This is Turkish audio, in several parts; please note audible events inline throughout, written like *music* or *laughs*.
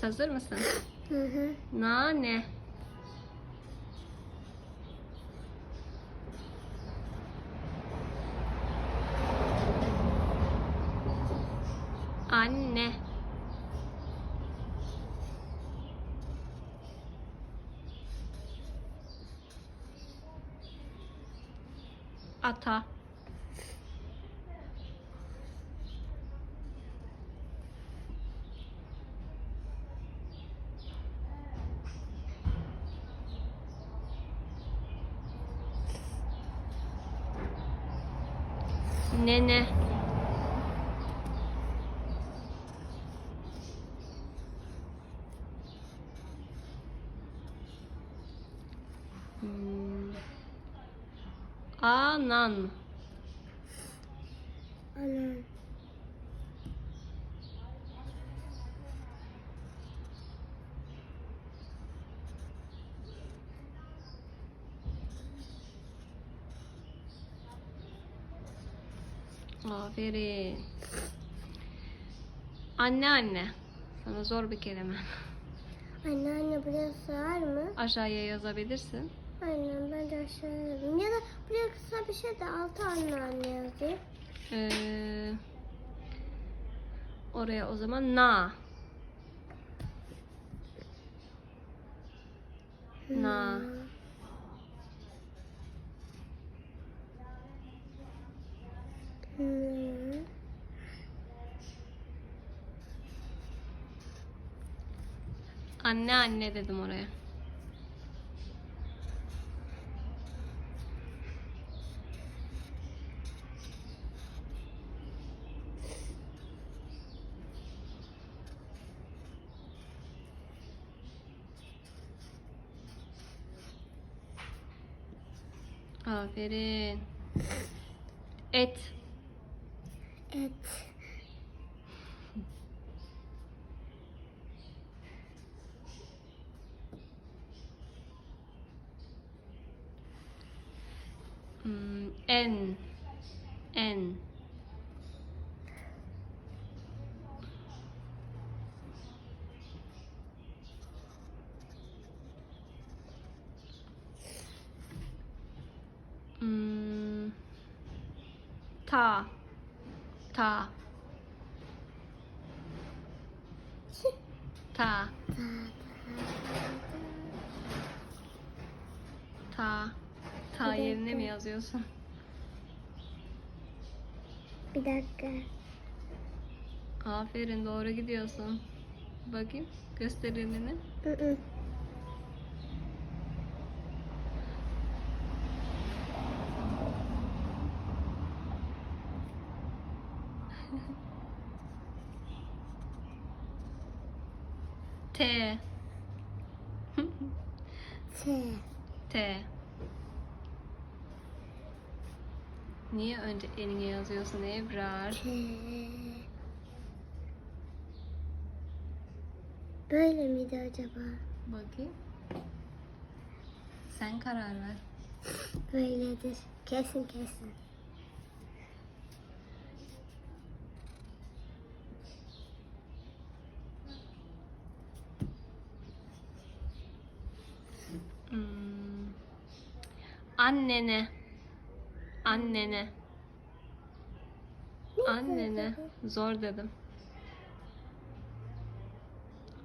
Hazır mısın? Hı hı. Nane. Anne. Ata. Nene. Hmm. Anan. Anam. Aferin. Anne anne. Sana zor bir kelime. Anne anne buraya sığar mı? Aşağıya yazabilirsin. Aynen ben de aşağı yazayım. Ya da buraya kısa bir şey de altı anne anne yazayım. Ee, oraya o zaman na. Na. Hı. Anne anne dedim oraya. Aferin. Et. Et. Hmm, en. En. Hmm, ta. Ta. *laughs* Ta. Ta. Ta yerine mi yazıyorsun? Bir dakika. Aferin doğru gidiyorsun. Bakayım göster elini. Hı hı. T. T. T. Niye önce elini yazıyorsun Ebrar? Böyle miydi acaba? Bakayım. Sen karar ver. Böyledir. Kesin kesin. Hmm. Annene. Annene. Annene. Zor dedim.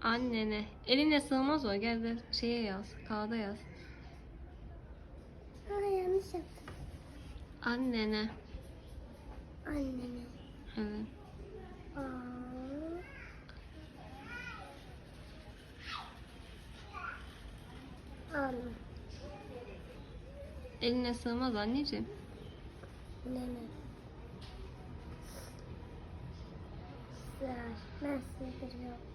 Annene. Eline sığmaz o. Gel de şeye yaz. Kağıda yaz. Aa yanlış yaptım. Annene. Anneme. Evet. Aa. Anam. Eline sığmaz anneciğim. Nene. Sığar. Ben sığdırıyorum.